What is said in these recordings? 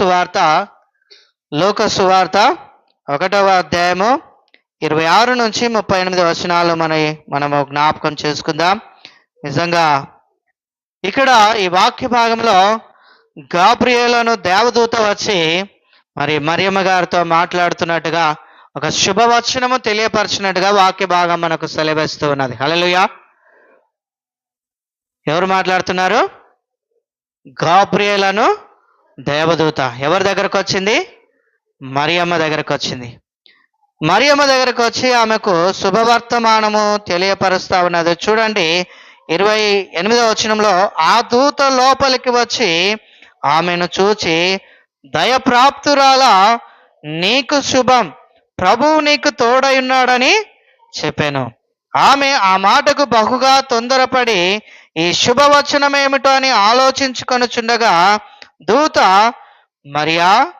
సువార్త లోక సువార్త ఒకటవ అధ్యాయము ఇరవై ఆరు నుంచి ముప్పై ఎనిమిది వచనాలు మన మనము జ్ఞాపకం చేసుకుందాం. నిజంగా ఇక్కడ ఈ వాక్య భాగంలో గాబ్రియేలను దేవదూత వచ్చి మరి మరియమ్మ గారితో మాట్లాడుతున్నట్టుగా ఒక శుభవచనము తెలియపరిచినట్టుగా వాక్య భాగం మనకు సెలవిస్తూ ఉన్నది. హలలుయా ఎవరు మాట్లాడుతున్నారు? గాబ్రియేలను దేవదూత ఎవరి దగ్గరకు వచ్చింది? మరియమ్మ దగ్గరకు వచ్చింది. మరియమ్మ దగ్గరకు వచ్చి ఆమెకు శుభవర్తమానము తెలియపరుస్తా ఉన్నది. చూడండి ఇరవై ఎనిమిదవ వచనంలో ఆ దూత లోపలికి వచ్చి ఆమెను చూచి దయప్రాప్తురాల నీకు శుభం. ప్రభువు నీకు తోడై ఉన్నాడని చెప్పాను. ఆమె ఆ మాటకు బహుగా తొందరపడి ఈ శుభవచనం ఏమిటో అని ఆలోచించుకొనుచుండగా దూత మరియా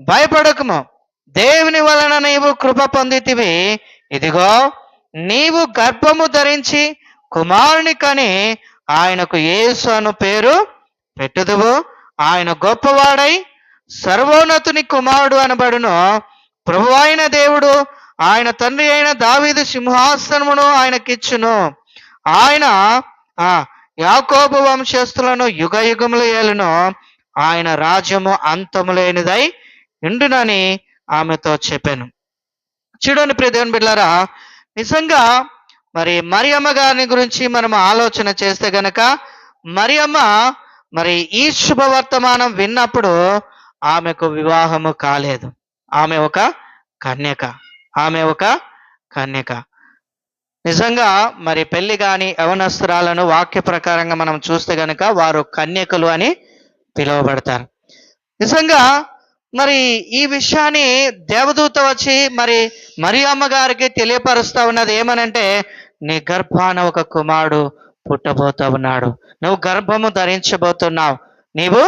భయపడకము. దేవుని వలన నీవు కృప పొందితివి. ఇదిగో నీవు గర్భము ధరించి కుమారుని కని ఆయనకు యేసు అను పేరు పెట్టుదువు. ఆయన గొప్పవాడై సర్వోన్నతుని కుమారుడు అనబడును. ప్రభు అయిన దేవుడు ఆయన తండ్రి అయిన దావీదు సింహాసనమును ఆయనకిచ్చును. ఆయన యాకోబు వంశస్థులను యుగ యుగములు ఏలును. ఆయన రాజ్యము అంతము లేనిదై ఉండునని ఆమెతో చెప్పాను. చూడండి ప్రియదేవన్ బిడ్డారా నిజంగా మరి మరియమ్మ గారిని గురించి మనం ఆలోచన చేస్తే గనక మరియమ్మ మరి ఈ శుభవర్తమానం విన్నప్పుడు ఆమెకు వివాహము కాలేదు. ఆమె ఒక కన్యక. ఆమె ఒక కన్యక. నిజంగా మరి పెళ్ళి కాని యవనస్త్రాలను వాక్య ప్రకారంగా మనం చూస్తే గనక వారు కన్యకలు అని పిలువబడతారు. నిజంగా మరి ఈ విషయాన్ని దేవదూత వచ్చి మరి మరి అమ్మగారికి తెలియపరుస్తా ఉన్నది ఏమనంటే నీ గర్భాన ఒక కుమారుడు పుట్టబోతా ఉన్నాడు. నువ్వు గర్భము ధరించబోతున్నావు. నీవు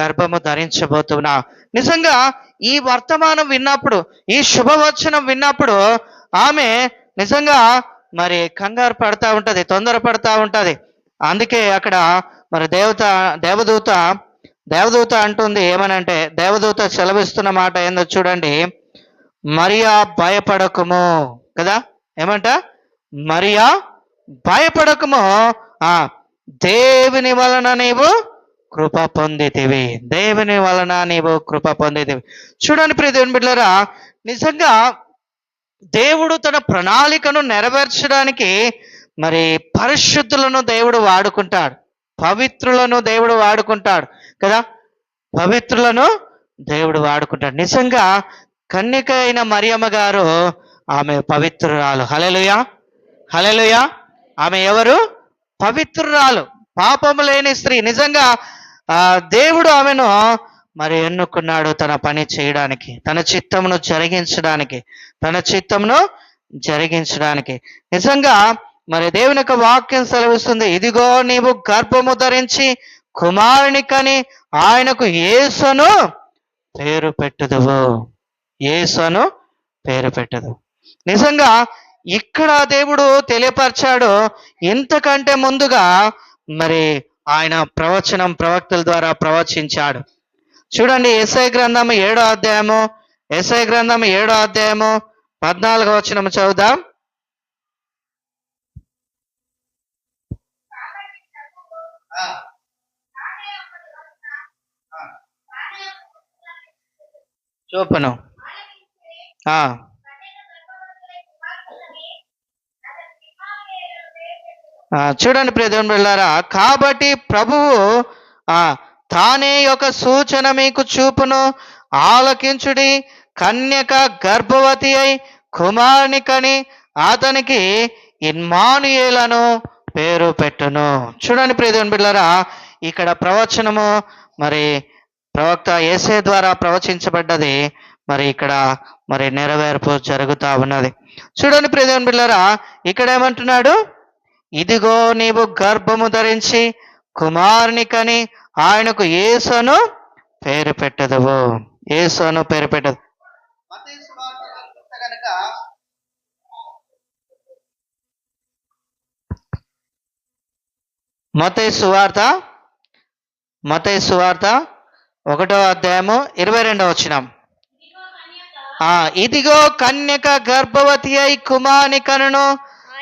గర్భము ధరించబోతున్నావు. నిజంగా ఈ వర్తమానం విన్నప్పుడు ఈ శుభవచనం విన్నప్పుడు ఆమె నిజంగా మరి కంగారు పడతా ఉంటది తొందర పడతా ఉంటది. అందుకే అక్కడ మరి దేవత దేవదూత దేవదూత అంటుంది ఏమనంటే దేవదూత సెలవిస్తున్న మాట ఏందో చూడండి. మరియా భయపడకము. కదా? ఏమంట? మరియా భయపడకము. ఆ దేవుని వలన నీవు కృప పొందితివి. దేవుని వలన నీవు కృప పొందితివి. చూడండి ప్రియ దేవుని బిడ్డలారా నిజంగా దేవుడు తన ప్రణాళికను నెరవేర్చడానికి మరి పరిశుద్ధులను దేవుడు వాడుకుంటాడు పవిత్రులను దేవుడు వాడుకుంటాడు. కదా? పవిత్రులను దేవుడు వాడుకుంటాడు. నిజంగా కన్యక అయిన మరియమ్మ గారు ఆమె పవిత్రురాలు. హలెలుయా హలెలుయా ఆమె ఎవరు? పవిత్రురాలు. పాపము లేని స్త్రీ. నిజంగా ఆ దేవుడు ఆమెను మరి ఎన్నుకున్నాడు తన పని చేయడానికి తన చిత్తమును జరిగించడానికి తన చిత్తమును జరిగించడానికి. నిజంగా మరి దేవుని యొక్క వాక్యం సెలవిస్తుంది ఇదిగో నీవు గర్భము ధరించి కుమారునికని ఆయనకు యేసును పేరు పెట్టదువు. యేసును పేరు పెట్టదు నిజంగా ఇక్కడ దేవుడు తెలియపరిచాడు ఇంతకంటే ముందుగా మరి ఆయన ప్రవచనం ప్రవక్తల ద్వారా ప్రవచించాడు. చూడండి ఎస్ఐ గ్రంథము ఏడో అధ్యాయము ఎస్ఐ గ్రంథము ఏడో అధ్యాయము పద్నాలుగో వచనం చదువుదాం. చూపను. చూడండి ప్రియదేవుని బిళ్ళారా. కాబట్టి ప్రభువు ఆ తానే ఒక సూచన మీకు చూపును. ఆలకించుడి కన్యక గర్భవతి అయి కుమారుని కని అతనికి ఇన్మానుయేలను పేరు పెట్టును. చూడండి ప్రియదేవుని బిళ్ళారా. ఇక్కడ ప్రవచనము మరి ప్రవక్త ఏసే ద్వారా ప్రవచించబడ్డది. మరి ఇక్కడ మరి నెరవేర్పు జరుగుతా ఉన్నది. చూడండి ప్రియదేవుని బిళ్ళారా ఇక్కడ ఏమంటున్నాడు ఇదిగో నీవు గర్భము ధరించి కుమారుని కని ఆయనకు యేసును పేరు పెట్టదవు. యేసును పేరు పెట్టదు. మతయి సువార్త మతయి సువార్త ఒకటో అధ్యాయము ఇరవై రెండవ వచ్చినాం ఇదిగో కన్యక గర్భవతి అయి కుమాని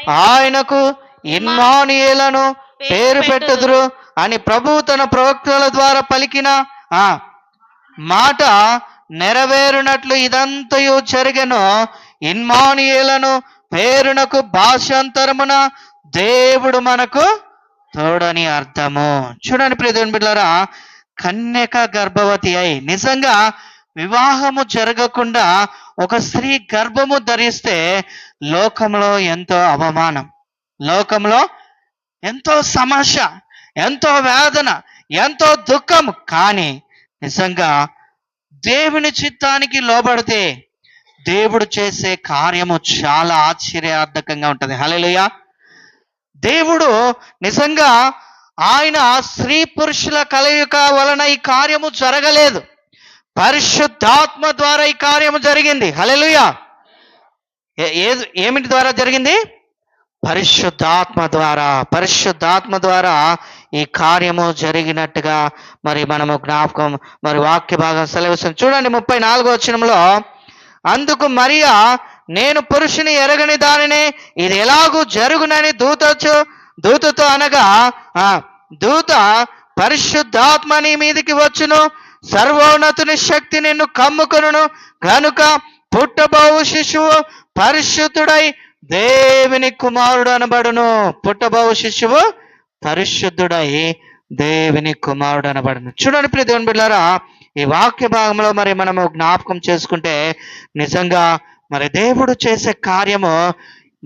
ఆయనకు ఇమ్మానుయేలను పేరు పెట్టుదురు అని ప్రభు తన ప్రవక్తల ద్వారా పలికిన ఆ మాట నెరవేరునట్లు ఇదంతయు జరిగను. ఇన్మానియేలను పేరునకు భాషాంతరమున దేవుడు మనకు తోడని అర్థము. చూడండి ప్రియదేవుని బిడ్డలారా కన్యక గర్భవతి అయి నిజంగా వివాహము జరగకుండా ఒక స్త్రీ గర్భము ధరిస్తే లోకంలో ఎంతో అవమానం లోకంలో ఎంతో సమస్య ఎంతో వేదన ఎంతో దుఃఖం కానీ నిజంగా దేవుని చిత్తానికి లోబడితే దేవుడు చేసే కార్యము చాలా ఆశ్చర్యార్థకంగా ఉంటుంది. హల్లెలూయా. దేవుడు నిజంగా ఆయన స్త్రీ పురుషుల కలయిక వలన ఈ కార్యము జరగలేదు. పరిశుద్ధాత్మ ద్వారా ఈ కార్యము జరిగింది. హలెలుయా ఏది ఏమిటి ద్వారా జరిగింది? పరిశుద్ధాత్మ ద్వారా. పరిశుద్ధాత్మ ద్వారా ఈ కార్యము జరిగినట్టుగా మరి మనము జ్ఞాపకం మరి వాక్య భాగం సెలవిస్తుంది చూడండి ముప్పై నాలుగో వచ్చినంలో అందుకు మరియా నేను పురుషుని ఎరగని దానినే ఇది ఎలాగూ జరుగునని దూతచు దూతతో అనగా ఆ దూత పరిశుద్ధాత్మ నీ మీదికి వచ్చును సర్వోన్నతుని శక్తి నిన్ను కమ్ముకొనును కనుక పుట్టబోవు శిశువు పరిశుద్ధుడై దేవుని కుమారుడు అనబడును. పుట్టబోవు శిశువు పరిశుద్ధుడై దేవుని కుమారుడు అనబడును. చూడండి ప్రియ దేవుని బిడ్డారా ఈ వాక్య భాగంలో మరి మనము జ్ఞాపకం చేసుకుంటే నిజంగా మరి దేవుడు చేసే కార్యము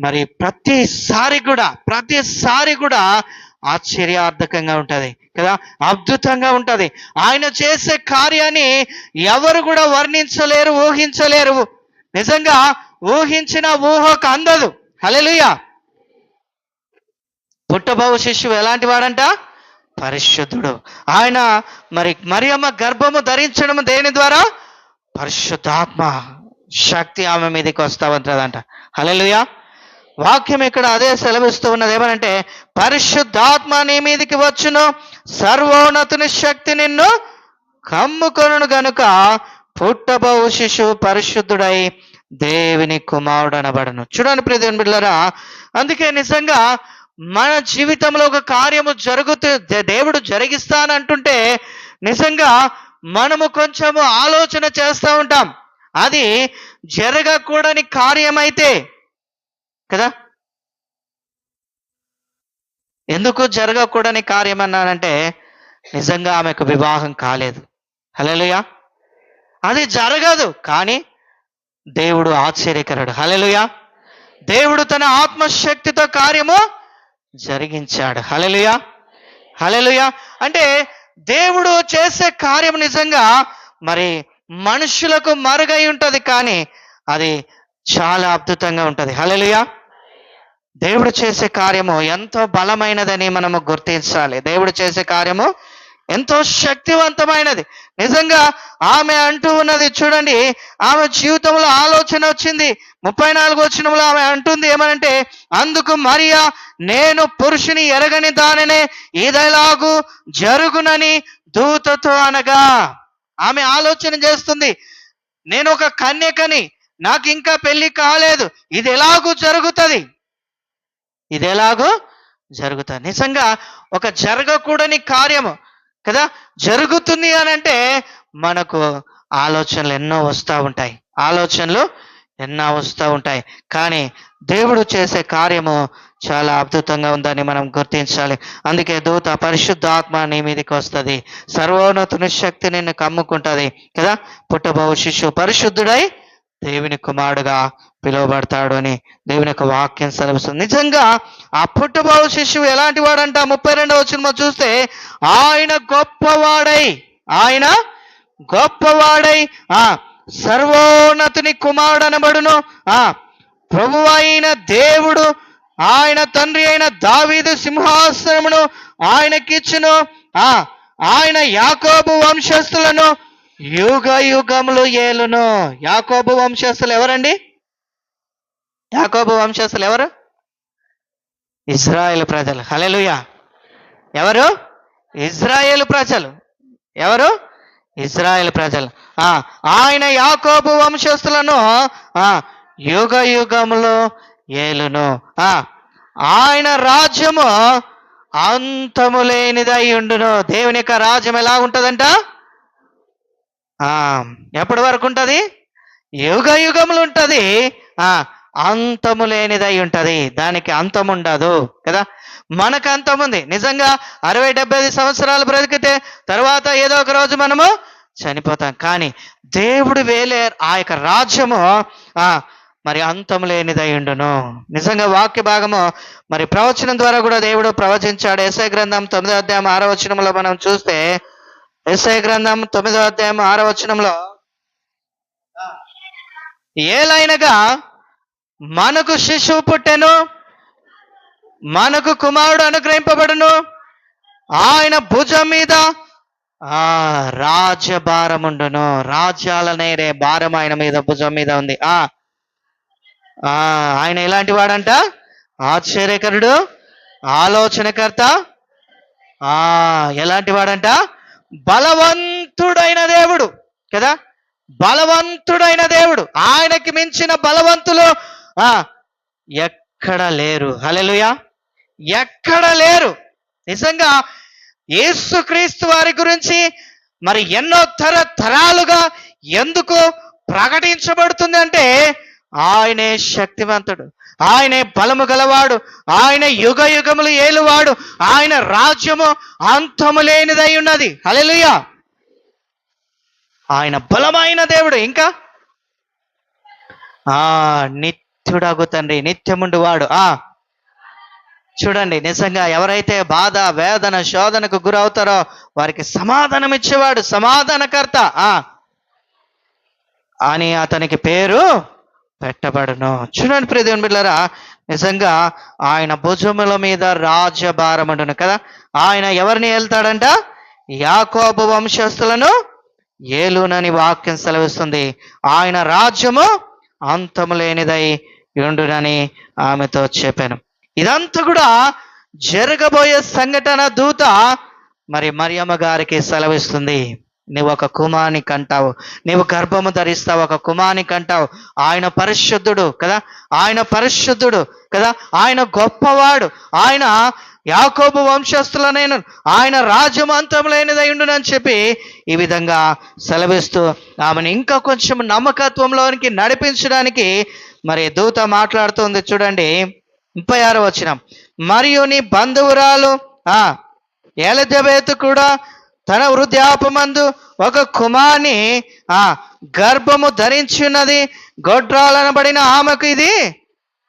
మరి ప్రతిసారి కూడా ప్రతిసారి కూడా ఆశ్చర్యార్థకంగా ఉంటుంది. కదా? అద్భుతంగా ఉంటుంది. ఆయన చేసే కార్యాన్ని ఎవరు కూడా వర్ణించలేరు ఊహించలేరు. నిజంగా ఊహించిన ఊహకు అందదు. హల్లెలూయా! పుట్టబాబు శిష్యువు ఎలాంటి వాడంట? పరిశుద్ధుడు. ఆయన మరి మరియమ్మ గర్భము ధరించడం దేని ద్వారా? పరిశుద్ధాత్మ శక్తి ఆమె మీదకి వస్తా ఉంటుందంట. హల్లెలూయా! వాక్యం ఇక్కడ అదే సెలవిస్తూ ఉన్నది ఏమనంటే పరిశుద్ధాత్మ నీ మీదికి వచ్చును సర్వోన్నతుని శక్తి నిన్ను కమ్ముకొను గనుక పుట్టబోవు శిశువు పరిశుద్ధుడై దేవుని కుమారుడు అనబడను చూడండి ప్రియ బిడ్డలారా అందుకే నిజంగా మన జీవితంలో ఒక కార్యము జరుగుతూ దే- దేవుడు జరిగిస్తానంటుంటే నిజంగా మనము కొంచెము ఆలోచన చేస్తూ ఉంటాం. అది జరగకూడని కార్యమైతే కదా? ఎందుకు జరగకూడని కార్యం అన్నానంటే నిజంగా ఆమెకు వివాహం కాలేదు. హలలుయా అది జరగదు కానీ దేవుడు ఆశ్చర్యకరుడు. హలలుయా దేవుడు తన ఆత్మశక్తితో కార్యము జరిగించాడు. హలలుయా హలలుయా అంటే దేవుడు చేసే కార్యం నిజంగా మరి మనుషులకు మరుగై ఉంటుంది కానీ అది చాలా అద్భుతంగా ఉంటుంది. హలలుయా దేవుడు చేసే కార్యము ఎంతో బలమైనదని మనము గుర్తించాలి. దేవుడు చేసే కార్యము ఎంతో శక్తివంతమైనది. నిజంగా ఆమె అంటూ ఉన్నది చూడండి ఆమె జీవితంలో ఆలోచన వచ్చింది. ముప్పై నాలుగు వచ్చినంలో ఆమె అంటుంది ఏమనంటే అందుకు మరియా నేను పురుషుని ఎరగని దానినే ఇదెలాగు జరుగునని దూతతో అనగా. ఆమె ఆలోచన చేస్తుంది నేను ఒక కన్యకని నాకు ఇంకా పెళ్ళి కాలేదు. ఇది ఎలాగూ జరుగుతుంది? ఇదేలాగో జరుగుతుంది. నిజంగా ఒక జరగకూడని కార్యము కదా? జరుగుతుంది అని అంటే మనకు ఆలోచనలు ఎన్నో వస్తూ ఉంటాయి. ఆలోచనలు ఎన్నో వస్తూ ఉంటాయి. కానీ దేవుడు చేసే కార్యము చాలా అద్భుతంగా ఉందని మనం గుర్తించాలి. అందుకే దూత పరిశుద్ధాత్మ నీ మీదకి వస్తుంది. సర్వోన్నతుని శక్తి నిన్ను కమ్ముకుంటుంది కదా? పుట్టబో శిశువు పరిశుద్ధుడై దేవుని కుమారుడుగా పిలువబడతాడు అని దేవుని యొక్క వాక్యం సెలవుస్తుంది. నిజంగా ఆ పుట్టుబావు శిష్యువు ఎలాంటి వాడంట? ముప్పై రెండవ సినిమా చూస్తే ఆయన గొప్పవాడై ఆయన గొప్పవాడై ఆ సర్వోన్నతుని కుమారుడనబడును. ఆ ప్రభు అయిన దేవుడు ఆయన తండ్రి అయిన దావీదు సింహాసనమును ఆయనకిచ్చును. ఆ ఆయన యాకోబు వంశస్థులను యుగ యుగములు ఏలును. యాకోబు వంశస్థులు ఎవరండి? యాకోబు వంశస్థులు ఎవరు? ఇజ్రాయేల్ ప్రజలు. హలెలుయా ఎవరు? ఇజ్రాయేల్ ప్రజలు. ఎవరు? ఇజ్రాయెల్ ప్రజలు. ఆయన యాకోబు వంశస్థులను యుగ యుగములో ఏలును. ఆయన రాజ్యము అంతము లేనిదై ఉండును. దేవుని యొక్క రాజ్యం ఎలా ఉంటుందంట? ఎప్పటి వరకు ఉంటుంది? యుగ యుగములు ఉంటుంది. అంతము లేనిదై ఉంటది. దానికి అంతం ఉండదు కదా? మనకు అంతం ఉంది నిజంగా అరవై డెబ్బై ఐదు సంవత్సరాలు బ్రతికితే తర్వాత ఏదో ఒక రోజు మనము చనిపోతాం. కానీ దేవుడు వేలే ఆ యొక్క రాజ్యము ఆ మరి అంతం లేనిదై ఉండును. నిజంగా వాక్య భాగము మరి ప్రవచనం ద్వారా కూడా దేవుడు ప్రవచించాడు. ఎస్ఐ గ్రంథం తొమ్మిదో అధ్యాయం ఆరో వచనంలో మనం చూస్తే ఎస్ఐ గ్రంథం తొమ్మిదో అధ్యాయం ఆరో వచనంలో ఏలైనగా మనకు శిశువు పుట్టెను మనకు కుమారుడు అనుగ్రహింపబడును. ఆయన భుజం మీద ఆ రాజ్యభారముండును. రాజ్యాల నేరే భారం ఆయన మీద భుజం మీద ఉంది. ఆ ఆ ఆయన ఎలాంటి వాడంట? ఆశ్చర్యకరుడు ఆలోచనకర్త. ఆ ఎలాంటి వాడంట? బలవంతుడైన దేవుడు కదా? బలవంతుడైన దేవుడు. ఆయనకి మించిన బలవంతులు ఎక్కడ లేరు. హలెలుయా ఎక్కడ లేరు. నిజంగా యేసుక్రీస్తు వారి గురించి మరి ఎన్నో తర తరాలుగా ఎందుకు ప్రకటించబడుతుంది అంటే ఆయనే శక్తివంతుడు. ఆయనే బలము గలవాడు. ఆయన యుగ యుగములు ఏలువాడు. ఆయన రాజ్యము అంతము లేనిదై ఉన్నది. హలెలుయ ఆయన బలమైన దేవుడు. ఇంకా? ఆ నిత్య నిత్యుడగు తండ్రి నిత్యముండు వాడు. ఆ చూడండి నిజంగా ఎవరైతే బాధ వేదన శోధనకు గురవుతారో వారికి సమాధానం ఇచ్చేవాడు సమాధానకర్త. ఆ అని అతనికి పేరు పెట్టబడును. చూడండి ప్రదేవన్ బిళ్ళరా నిజంగా ఆయన భుజముల మీద రాజ్యభారముండును కదా. ఆయన ఎవరిని వెళ్తాడంట యాకోబు వంశస్థులను ఏలునని వాక్యం సెలవిస్తుంది. ఆయన రాజ్యము అంతము లేనిదై ఉండునని ఆమెతో చెప్పాను. ఇదంతా కూడా జరగబోయే సంఘటన దూత మరి మరియమ్మ గారికి సెలవిస్తుంది. నువ్వు ఒక కుమాని కంటావు. నీవు గర్భము ధరిస్తావు. ఒక కుమాని కంటావు. ఆయన పరిశుద్ధుడు కదా. ఆయన పరిశుద్ధుడు కదా. ఆయన గొప్పవాడు. ఆయన యాకోబు వంశస్థులనైన ఆయన రాజ్యం అని చెప్పి ఈ విధంగా సెలవిస్తూ ఆమెను ఇంకా కొంచెం నమ్మకత్వంలోనికి నడిపించడానికి మరి దూత మాట్లాడుతుంది చూడండి ముప్పై ఆరు వచ్చిన మరియు నీ బంధువురాలు ఆ ఎలజబేత్ కూడా తన వృద్ధాపమందు ఒక కుమార్ని ఆ గర్భము ధరించున్నది గొడ్రాలనబడిన ఆమెకు ఇది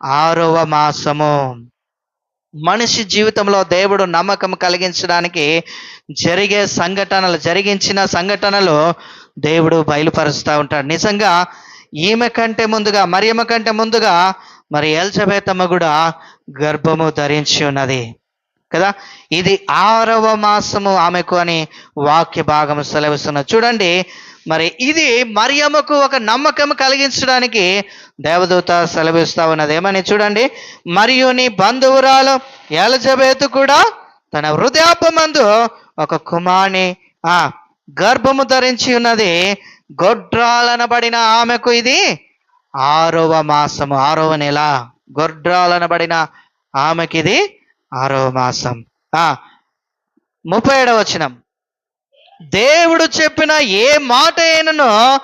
ఆరవ మాసము. మనిషి జీవితంలో దేవుడు నమ్మకం కలిగించడానికి జరిగే సంఘటనలు జరిగించిన సంఘటనలు దేవుడు బయలుపరుస్తూ ఉంటాడు. నిజంగా ఈమె కంటే ముందుగా మరియమ్మ కంటే ముందుగా మరి ఎల్జబేతమ్మ కూడా గర్భము ధరించి ఉన్నది. కదా? ఇది ఆరవ మాసము ఆమెకు అని వాక్య భాగం సెలవిస్తున్నది. చూడండి మరి ఇది మరియమ్మకు ఒక నమ్మకం కలిగించడానికి దేవదూత సెలవిస్తా ఉన్నది. ఏమని చూడండి మరియు నీ బంధువురాలు ఎలజబేతు కూడా తన హృదయాపమందు ఒక కుమార్ని ఆ గర్భము ధరించి ఉన్నది. గొడ్రాలనబడిన ఆమెకు ఇది ఆరవ మాసము. ఆరవ నెల గొడ్రాలనబడిన ఆమెకి ఇది ఆరవ మాసం. ముప్పై ఏడవ వచనం. దేవుడు చెప్పిన ఏ మాట అయినను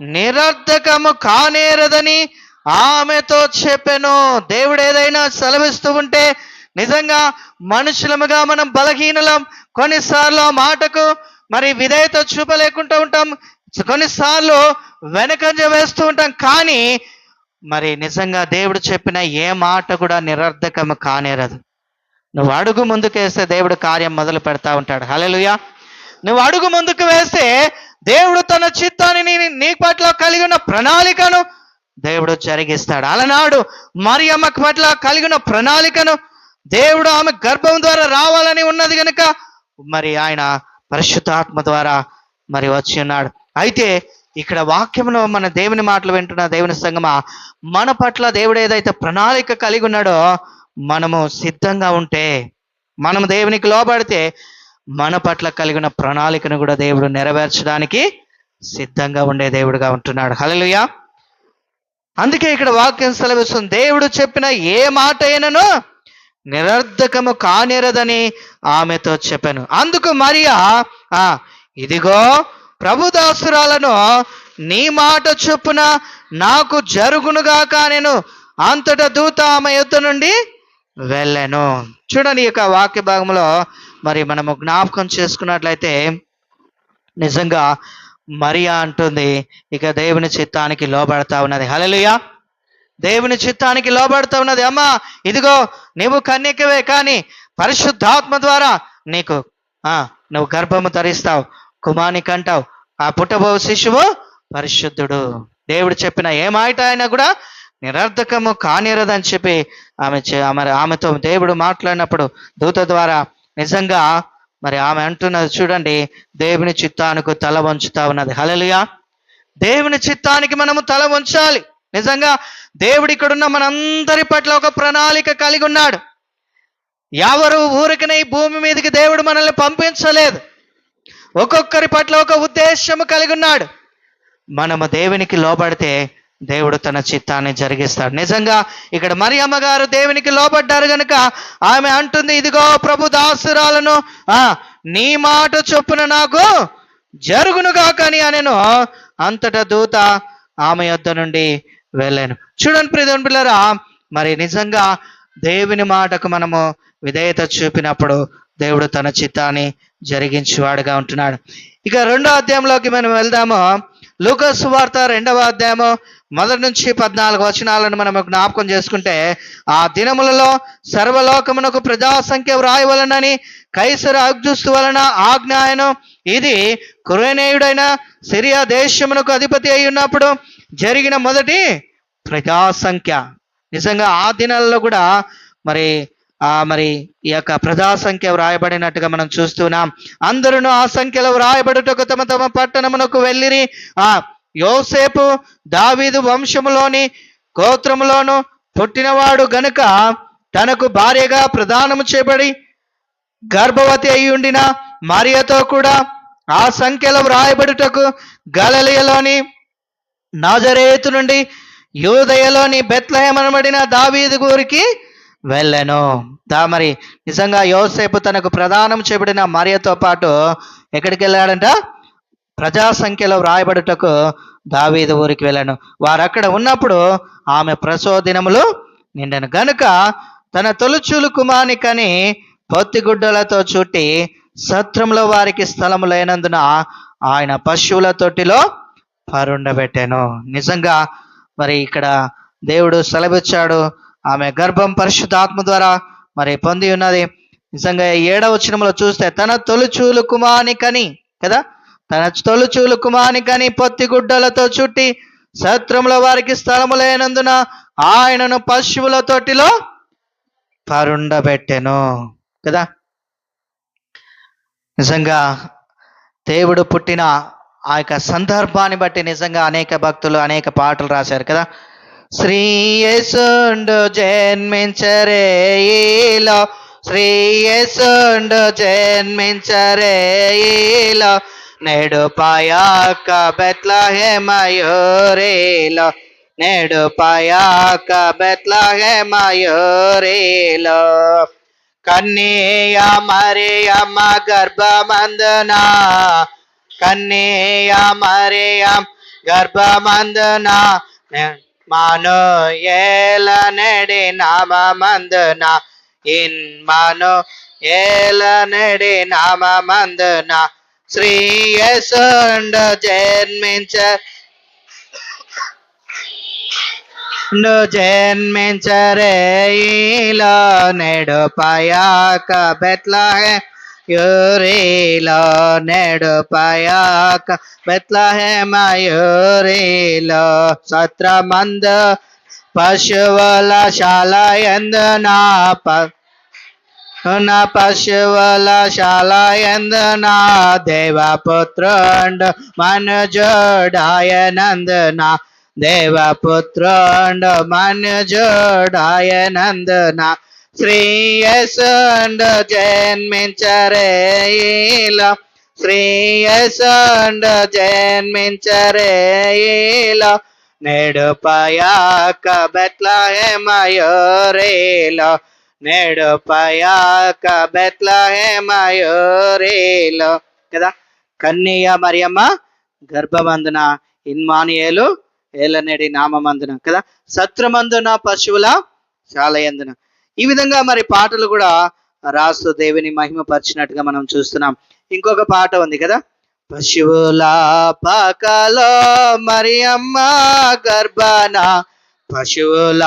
నిరర్ధకము కానేరదని ఆమెతో చెప్పాను. దేవుడు ఏదైనా సెలవిస్తూ ఉంటే నిజంగా మనుషులముగా మనం బలహీనలం. కొన్నిసార్లు ఆ మాటకు మరి విధేయత చూపలేకుండా ఉంటాం. కొన్నిసార్లు వెనకంజ వేస్తూ ఉంటాం కానీ మరి నిజంగా దేవుడు చెప్పిన ఏ మాట కూడా నిరర్ధకము కానేరదు. నువ్వు అడుగు ముందుకు వేస్తే దేవుడు కార్యం మొదలు పెడతా ఉంటాడు. హల్లెలూయా. నువ్వు అడుగు ముందుకు వేస్తే దేవుడు తన చిత్తాన్ని నీ- నీ పట్ల కలిగి ఉన్న ప్రణాళికను దేవుడు జరిగిస్తాడు. అలనాడు మరియమ్మ పట్ల కలిగిన ప్రణాళికను దేవుడు ఆమె గర్భం ద్వారా రావాలని ఉన్నది కనుక మరి ఆయన పరిశుద్ధాత్మ ద్వారా మరి వచ్చి ఉన్నాడు. అయితే ఇక్కడ వాక్యంలో మన దేవుని మాటలు వింటున్న దేవుని సంగమా మన పట్ల దేవుడు ఏదైతే ప్రణాళిక కలిగి ఉన్నాడో మనము సిద్ధంగా ఉంటే మనం దేవునికి లోబడితే మన పట్ల కలిగిన ప్రణాళికను కూడా దేవుడు నెరవేర్చడానికి సిద్ధంగా ఉండే దేవుడుగా ఉంటున్నాడు. హలలుయా అందుకే ఇక్కడ వాక్యం సెలవిస్తుంది దేవుడు చెప్పిన ఏ మాట అయినను నిరర్ధకము కానిరదని ఆమెతో చెప్పాను. అందుకు మరియా ఇదిగో ప్రభుదాసురాలను నీ మాట చొప్పున నాకు జరుగునుగాక నేను అంతట దూత ఆమె యుద్ధ నుండి వెళ్ళాను. చూడండి ఈ యొక్క వాక్య భాగంలో మరి మనము జ్ఞాపకం చేసుకున్నట్లయితే నిజంగా మరియా అంటుంది ఇక దేవుని చిత్తానికి లోబడతా ఉన్నది. హలలుయా దేవుని చిత్తానికి లోబడతా ఉన్నది. అమ్మా ఇదిగో నీవు కన్యకవే కానీ పరిశుద్ధాత్మ ద్వారా నీకు నువ్వు గర్భము ధరిస్తావు. కుమానికి అంటావు ఆ పుట్టబో శిశువు పరిశుద్ధుడు. దేవుడు చెప్పిన ఏ అయినా కూడా నిరర్ధకము కానిరదని చెప్పి ఆమె మరి ఆమెతో దేవుడు మాట్లాడినప్పుడు దూత ద్వారా నిజంగా మరి ఆమె అంటున్నది చూడండి దేవుని చిత్తానికి తల వంచుతా ఉన్నది. హల్లెలూయా. దేవుని చిత్తానికి మనము తల వంచాలి. నిజంగా దేవుడు ఇక్కడున్న మనందరి పట్ల ఒక ప్రణాళిక కలిగి ఉన్నాడు. ఎవరు ఊరికనే ఈ భూమి మీదకి దేవుడు మనల్ని పంపించలేదు. ఒక్కొక్కరి పట్ల ఒక ఉద్దేశము కలిగి ఉన్నాడు మనము దేవునికి లోబడితే దేవుడు తన చిత్తాన్ని జరిగిస్తాడు. నిజంగా ఇక్కడ మరి అమ్మగారు దేవునికి లోబడ్డారు గనుక ఆమె అంటుంది ఇదిగో ప్రభు దాసురాలను ఆ నీ మాట చొప్పున నాకు జరుగునుగా కానీ అనెను. అంతటా దూత ఆమె యొద్ద నుండి వెళ్ళాను. చూడండి ప్రియదేవుని పిల్లరా మరి నిజంగా దేవుని మాటకు మనము విధేయత చూపినప్పుడు దేవుడు తన చిత్తాన్ని జరిగించేవాడుగా ఉంటున్నాడు. ఇక రెండో అధ్యాయంలోకి మనం వెళ్దాము. లూకస్ వార్త రెండవ అధ్యాయము మొదటి నుంచి పద్నాలుగు వచనాలను మనం జ్ఞాపకం చేసుకుంటే ఆ దినములలో సర్వలోకమునకు ప్రజా సంఖ్య వ్రాయవలనని కైసర అగ్జుస్తు వలన ఆజ్ఞాయను ఇది కురేనేయుడైన సిరియా దేశమునకు అధిపతి అయి ఉన్నప్పుడు జరిగిన మొదటి ప్రజా సంఖ్య నిజంగా ఆ దినాల్లో కూడా మరి ఆ మరి ఈ యొక్క ప్రజా సంఖ్య వ్రాయబడినట్టుగా మనం చూస్తున్నాం. అందరూ ఆ సంఖ్యలో వ్రాయబడుటకు తమ తమ పట్టణమునకు వెళ్ళిరి. ఆ యోసేపు దావీదు వంశములోని గోత్రములోను పుట్టినవాడు గనుక తనకు భార్యగా ప్రదానము చేయబడి గర్భవతి అయి ఉండిన మరియతో కూడా ఆ సంఖ్యలో వ్రాయబడుటకు గలలియలోని నాజరేతు నుండి యూదయలోని బెత్లహేమనబడిన దావీదు గురికి వెళ్ళాను. దా మరి నిజంగా యోసేపు తనకు ప్రదానం చేయబడిన మరియతో పాటు ఎక్కడికి వెళ్ళాడంట? ప్రజా సంఖ్యలో వ్రాయబడుటకు దావీదు ఊరికి వెళ్ళాను. వారు అక్కడ ఉన్నప్పుడు ఆమె ప్రసవ దినములు నిండను. గనుక తన తొలుచూలు కుమాని కని పొత్తిగుడ్డలతో చుట్టి సత్రంలో వారికి స్థలము లేనందున ఆయన పశువుల తొట్టిలో పరుండబెట్టాను. నిజంగా మరి ఇక్కడ దేవుడు సెలవిచ్చాడు. ఆమె గర్భం పరిశుద్ధాత్మ ద్వారా మరి పొంది ఉన్నది. నిజంగా ఏడవ వచనంలో చూస్తే తన తొలుచూలు కుమానికని కదా? తన తొలుచూలు కుమానికని పొత్తి పొత్తిగుడ్డలతో చుట్టి సత్రంలో వారికి స్థలము లేనందున ఆయనను పశువుల తొట్టిలో పరుండబెట్టెను కదా? నిజంగా దేవుడు పుట్టిన ఆ యొక్క సందర్భాన్ని బట్టి నిజంగా అనేక భక్తులు అనేక పాటలు రాశారు కదా? శ్రీయసుండు జన్మించరే ఈలో. శ్రీయేసుండు జన్మించరే ఈలో. నేడు పాయాక బెత్లహే మయూరేలో నేడు పాయాక బెత్లహే మయూరేలో కన్నీయ మరియమ్మ గర్భమందునా. కన్నీయ మరియం గర్భమందున. మాను ఏల నెడి నామందున ఇన్ మాను ఏల నెడి నామందున శ్రీ యశుండు జన్మించ ను జన్మించరే ఈలో నేడు పయాక బెత్లహే యూరిలో నేడు పయాక బెత్లహే మయూరిలో సత్రమంద పశువుల శాల ఎందునా ప నా పశువుల శాల ఎందునా దేవపుత్రుండు మనుజుడాయనందునా దేవపుత్రుండు మనుజుడాయనందునా శ్రేయసండు జన్మించరే ఇలా శ్రేయసండు జన్మించరే ఇలా నేడు పయాక బెత్లహేమయోరేలో నేడు పయాక బెత్లహేమయోరేలో. కదా? కన్యయ మరియమ్మ గర్భమందున ఇన్మానియేలు ఏలనేడి నామమందున. కదా? సత్రమందున పశువుల శాలయందున. ఈ విధంగా మరి పాటలు కూడా రాస్తూ దేవుని మహిమపరిచినట్టుగా మనం చూస్తున్నాం. ఇంకొక పాట ఉంది కదా? పశువుల పాకలో మరియమ్మ గర్భాన. పశువుల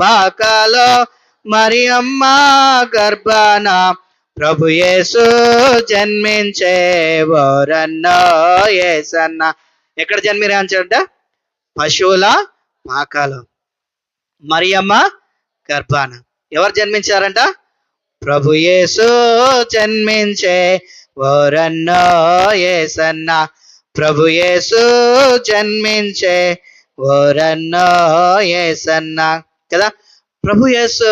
పాకలో మరియమ్మ గర్భాన. ప్రభు యేసు జన్మించే ఓరన్నో యేసన్న ఎక్కడ జన్మించాడంట పశువుల పాకాలు. మరియమ్మ గర్భాన. ఎవరు జన్మించారంట? ప్రభు యేసు జన్మించే ఓరన్నో ఏసన్న ప్రభు యేసు జన్మించే ఓరన్నో ఏసన్న కదా? ప్రభు యేసు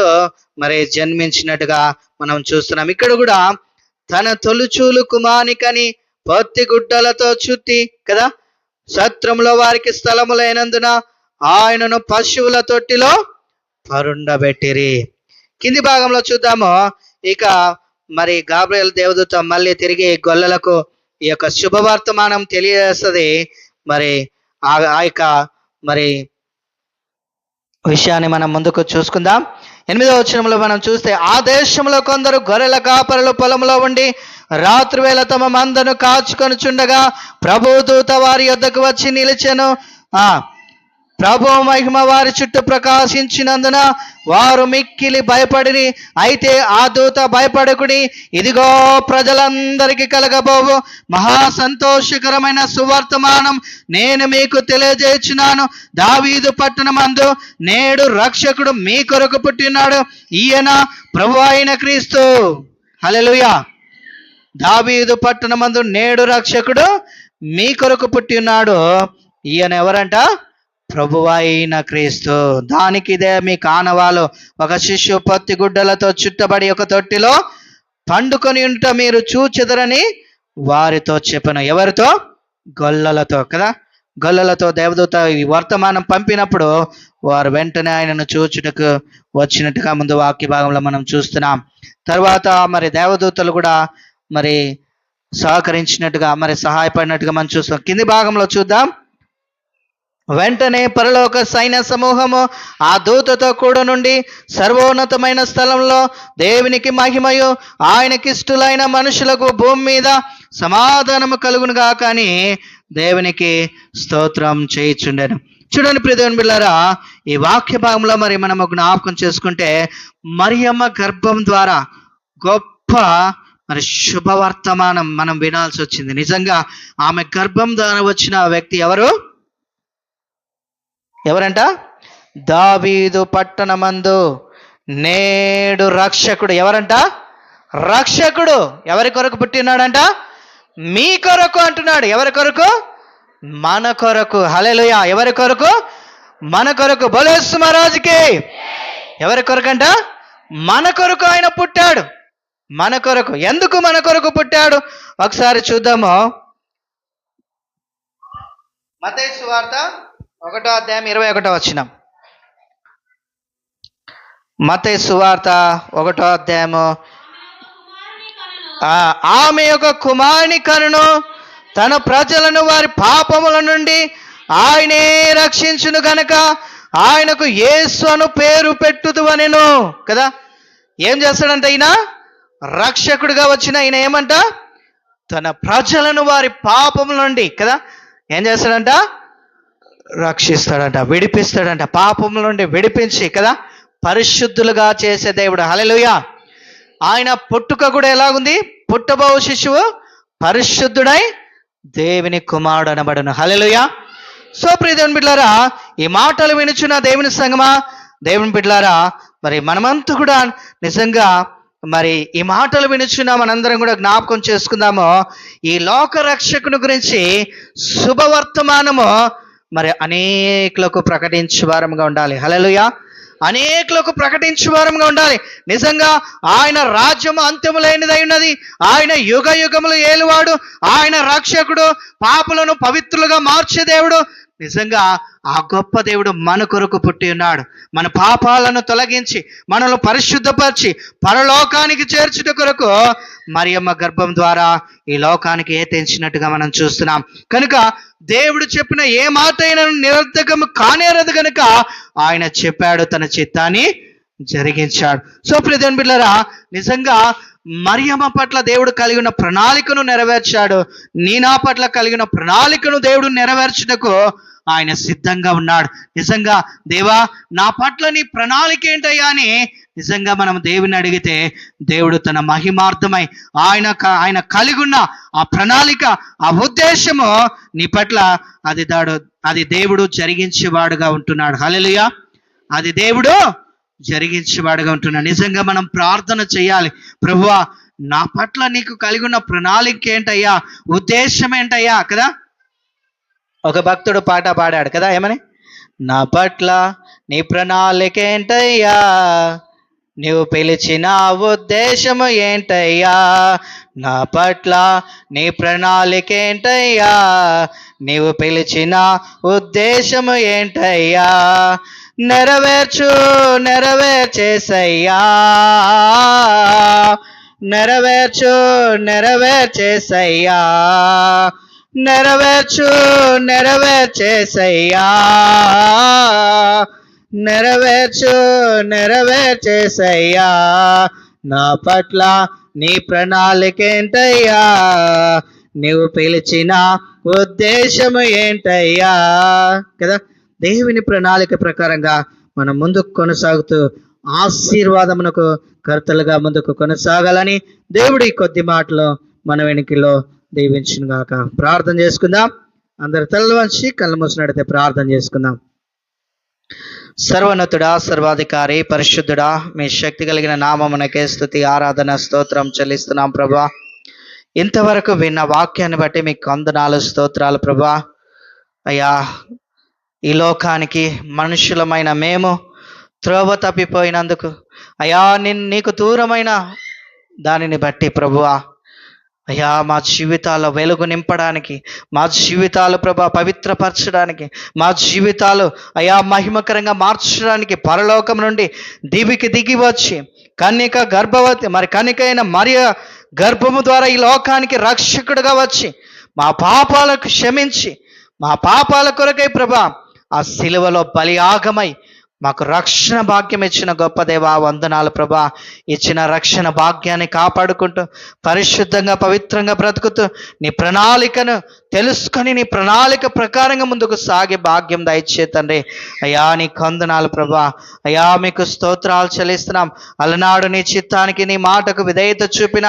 మరి జన్మించినట్టుగా మనం చూస్తున్నాం. ఇక్కడ కూడా తన తొలుచూలు కుమానికని పొత్తి గుడ్డలతో చుట్టి కదా? సత్రంలో వారికి స్థలము లేనందున ఆయనను పశువుల తొట్టిలో పరుండబెట్టిరి. కింది భాగంలో చూద్దాము. ఇక మరి గాబ్రియల్ దేవదూత మళ్ళీ తిరిగి గొల్లలకు ఈ యొక్క శుభవర్తమానం తెలియజేస్తుంది. మరి ఆ ఆ యొక్క మరి విషయాన్ని మనం ముందుకు చూసుకుందాం. ఎనిమిదవ వచనంలో మనం చూస్తే ఆ దేశంలో కొందరు గొర్రెల కాపరులు పొలంలో ఉండి రాత్రివేళ తమ మందను కాచుకొని చుండగా ప్రభు దూత వారి యొద్దకు వచ్చి నిలిచెను. ఆ ప్రభు మహిమ వారి చుట్టూ ప్రకాశించినందున వారు మిక్కిలి భయపడిని అయితే ఆ దూత భయపడకుడి ఇదిగో ప్రజలందరికీ కలగబోవు. మహా సంతోషకరమైన సువర్తమానం నేను మీకు తెలియజేస్తున్నాను దావీదు పట్టణమందు నేడు రక్షకుడు మీ కొరకు పుట్టినాడు. ఈయన ప్రభు అయిన క్రీస్తు. హల్లెలూయా. దావీదు పట్టణమందు నేడు రక్షకుడు మీ కొరకు పుట్టి ఉన్నాడు ఈయన ఎవరంట? ప్రభువైన క్రీస్తు. దానికి ఇదే మీ కానవాలు. ఒక శిష్యు పత్తి గుడ్డలతో చుట్టబడి ఒక తొట్టిలో పండుకొని ఉంట మీరు చూచెదరని వారితో చెప్పను ఎవరితో? గొల్లలతో కదా? గొల్లలతో దేవదూత ఈ వర్తమానం పంపినప్పుడు వారు వెంటనే ఆయనను చూచుటకు వచ్చినట్టుగా ముందు వాక్య భాగంలో మనం చూస్తున్నాం. తర్వాత మరి దేవదూతలు కూడా మరి సహకరించినట్టుగా మరి సహాయపడినట్టుగా మనం చూస్తాం కింది భాగంలో చూద్దాం. వెంటనే పరలోక సైన్య సమూహము ఆ దూతతో కూడా నుండి సర్వోన్నతమైన స్థలంలో దేవునికి మహిమయు ఆయనకిష్టులైన మనుషులకు భూమి మీద సమాధానము కలుగునుగా కానీ దేవునికి స్తోత్రం చేయిచుండెను. చూడండి ప్రియదేవుని బిళ్ళారా ఈ వాక్య భాగంలో మరి మనము జ్ఞాపకం చేసుకుంటే మరియమ్మ గర్భం ద్వారా గొప్ప మరి శుభవర్తమానం మనం వినాల్సి వచ్చింది. నిజంగా ఆమె గర్భం ద్వారా వచ్చిన వ్యక్తి ఎవరు? ఎవరంట? దావీదు పట్టణమందు నేడు రక్షకుడు. ఎవరంట? రక్షకుడు. ఎవరి కొరకు పుట్టినాడంట? మీ కొరకు అంటున్నాడు. ఎవరి కొరకు? మన కొరకు. హలెలుయ ఎవరి కొరకు? మన కొరకు. బలేసు మహారాజుకి ఎవరి కొరకంట? మన కొరకు ఆయన పుట్టాడు. మన కొరకు. ఎందుకు మన కొరకు పుట్టాడు? ఒకసారి చూద్దాము. మతేసు వార్త ఒకటో అధ్యాయం ఇరవై ఒకటో వచ్చిన మత సువార్త ఒకటో అధ్యాయము. ఆమె యొక్క కుమారుని కనును తన ప్రజలను వారి పాపముల నుండి ఆయనే రక్షించును గనక ఆయనకు యేసు అను పేరు పెట్టుదు అనిను కదా? ఏం చేస్తాడంట ఈయన? రక్షకుడిగా వచ్చిన ఆయన ఏమంట? తన ప్రజలను వారి పాపముల నుండి కదా? ఏం చేస్తాడంట? రక్షిస్తాడంట విడిపిస్తాడంట పాపముల నుండి విడిపించి కదా పరిశుద్ధులుగా చేసే దేవుడు. హల్లెలూయా. ఆయన పుట్టుక కూడా ఎలాగుంది? పుట్టబో శిశువు పరిశుద్ధుడై దేవుని కుమారుడు అనబడను. హల్లెలూయా. సో ప్రియ దేవుని బిడ్డారా ఈ మాటలు వినుచున్న దేవుని సంగమా? దేవుని బిడ్డారా మరి మనమంతా కూడా నిజంగా మరి ఈ మాటలు వినుచున్న మనందరం కూడా జ్ఞాపకం చేసుకుందాము. ఈ లోక రక్షకుని గురించి శుభవర్తమానము మరి అనేకులకు ప్రకటించు వారముగా ఉండాలి. హలలుయా అనేకులకు ప్రకటించు వారంగా ఉండాలి. నిజంగా ఆయన రాజ్యము అంత్యము లేనిదై ఉన్నది. ఆయన యుగ యుగములు ఏలువాడు. ఆయన రక్షకుడు పాపులను పవిత్రులుగా మార్చే దేవుడు. నిజంగా ఆ గొప్ప దేవుడు మన కొరకు పుట్టి ఉన్నాడు. మన పాపాలను తొలగించి మనల్ని పరిశుద్ధపరిచి పరలోకానికి చేర్చుట కొరకు మరియమ్మ గర్భం ద్వారా ఈ లోకానికి ఏ తెంచినట్టుగా మనం చూస్తున్నాం. కనుక దేవుడు చెప్పిన ఏ మాట అయినా నిరర్థకము కానేరదు కనుక ఆయన చెప్పాడు తన చిత్తాన్ని జరిగించాడు. సో ప్రియదేవన్ బిళ్ళరా నిజంగా మరియమ్మ పట్ల దేవుడు కలిగిన ప్రణాళికను నెరవేర్చాడు. నీనా పట్ల కలిగిన ప్రణాళికను దేవుడు నెరవేర్చుటకు ఆయన సిద్ధంగా ఉన్నాడు. నిజంగా దేవా నా పట్ల నీ ప్రణాళిక ఏంటయ్యా? అని నిజంగా మనం దేవుని అడిగితే దేవుడు తన మహిమార్థమై ఆయన ఆయన కలిగి ఉన్న ఆ ప్రణాళిక ఆ ఉద్దేశము నీ పట్ల అది దాడు అది దేవుడు జరిగించేవాడుగా ఉంటున్నాడు. హల్లెలూయా. అది దేవుడు జరిగించేవాడుగా ఉంటున్నాడు. నిజంగా మనం ప్రార్థన చేయాలి. ప్రభువా నా పట్ల నీకు కలిగి ఉన్న ప్రణాళిక ఏంటయ్యా? ఉద్దేశం ఏంటయ్యా? కదా. ఒక భక్తుడు పాట పాడాడు కదా ఏమని? నా పట్ల నీ ప్రణాళికేంటయ్యా? నువ్వు నీవు పిలిచిన ఉద్దేశము ఏంటయ్యా? నా పట్ల నీ ప్రణాళిక ఏంటయ్యా నీవు పిలిచిన ఉద్దేశము ఏంటయ్యా? నెరవేర్చు నెరవేర్చేసయ్యా. నెరవేర్చు నెరవేర్చేసయ్యా. నెరవేర్చు నెరవేర్చేసయ్యా. నెరవేర్చు నెరవేర్చేసయ్యా. నా పట్ల నీ ప్రణాళిక ఏంటయ్యా నీవు పిలిచిన ఉద్దేశము ఏంటయ్యా? కదా? దేవుని ప్రణాళిక ప్రకారంగా మనం ముందుకు కొనసాగుతూ ఆశీర్వాదమునకు కర్తలుగా ముందుకు కొనసాగాలని దేవుడి కొద్ది మాటలో మన వెనుకలో దీవించును గాక ప్రార్థన చేసుకుందాం. అందరు తెల్లవంచి వంచి కళ్ళు మూసినట్టయితే ప్రార్థన చేసుకుందాం. సర్వనతుడా సర్వాధికారి పరిశుద్ధుడా మీ శక్తి కలిగిన నామమునకే స్థుతి ఆరాధన స్తోత్రం చెల్లిస్తున్నాం ప్రభా. ఇంతవరకు విన్న వాక్యాన్ని బట్టి మీకు వందనాలు స్తోత్రాలు ప్రభా. అయ్యా ఈ లోకానికి మనుషులమైన మేము త్రోవ తప్పిపోయినందుకు అయా నిన్ నీకు దూరమైన దానిని బట్టి ప్రభువా అయ్యా మా జీవితాల్లో వెలుగు నింపడానికి మా జీవితాలు ప్రభా పవిత్రపరచడానికి మా జీవితాలు అయా మహిమకరంగా మార్చడానికి పరలోకం నుండి దీవికి దిగి వచ్చి కన్యక గర్భవతి మరి కన్యక అయిన మరియ గర్భము ద్వారా ఈ లోకానికి రక్షకుడుగా వచ్చి మా పాపాలకు క్షమించి మా పాపాల కొరకై ప్రభా ఆ సిలువలో ఆగమై మాకు రక్షణ భాగ్యం ఇచ్చిన గొప్ప దేవా వందనాలు ప్రభా. ఇచ్చిన రక్షణ భాగ్యాన్ని కాపాడుకుంటూ పరిశుద్ధంగా పవిత్రంగా బ్రతుకుతూ నీ ప్రణాళికను తెలుసుకొని నీ ప్రణాళిక ప్రకారంగా ముందుకు సాగే భాగ్యం దయచే తండ్రి. అయ్యా నీ కందనాలు ప్రభా. అయ్యా మీకు స్తోత్రాలు చెల్లిస్తున్నాం. అలనాడు నీ చిత్తానికి నీ మాటకు విధేయత చూపిన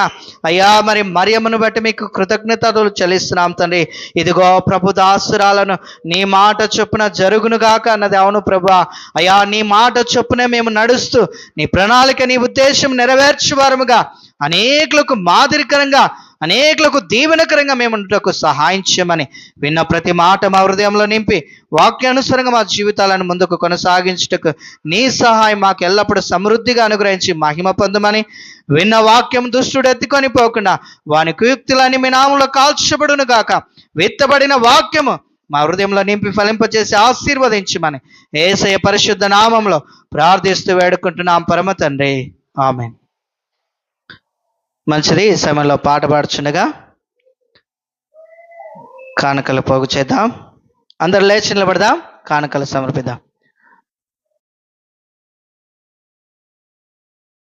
అయ్యా మరి మరియమ్మను బట్టి మీకు కృతజ్ఞతలు చెల్లిస్తున్నాం తండ్రి. ఇదిగో ప్రభు దాసురాలను నీ మాట చొప్పున జరుగునుగాక అన్నది అవును ప్రభా. అయ్యా నీ మాట చొప్పున మేము నడుస్తూ నీ ప్రణాళిక నీ ఉద్దేశం నెరవేర్చువారముగా అనేకులకు మాదిరికరంగా అనేకులకు దీవెనకరంగా మేము ఉండటకు సహాయం చేయమని విన్న ప్రతి మాట మా హృదయంలో నింపి వాక్యానుసారంగా మా జీవితాలను ముందుకు కొనసాగించుటకు నీ సహాయం మాకు ఎల్లప్పుడూ సమృద్ధిగా అనుగ్రహించి మహిమ పొందమని విన్న వాక్యం దుష్టుడు ఎత్తుకొని పోకుండా వాని కుయుక్తులని మీ నామంలో కాల్చబడును గాక. విత్తబడిన వాక్యము మా హృదయంలో నింపి ఫలింపచేసి ఆశీర్వదించమని ఏసయ పరిశుద్ధ నామంలో ప్రార్థిస్తూ వేడుకుంటున్నాం పరమ తండ్రి. ఆమె మంచిది. ఈ సమయంలో పాట పాడుచుండగా కానుకలు పోగు చేద్దాం. అందరు లేచి నిలబడదాం. కానుకలు సమర్పిద్దాం.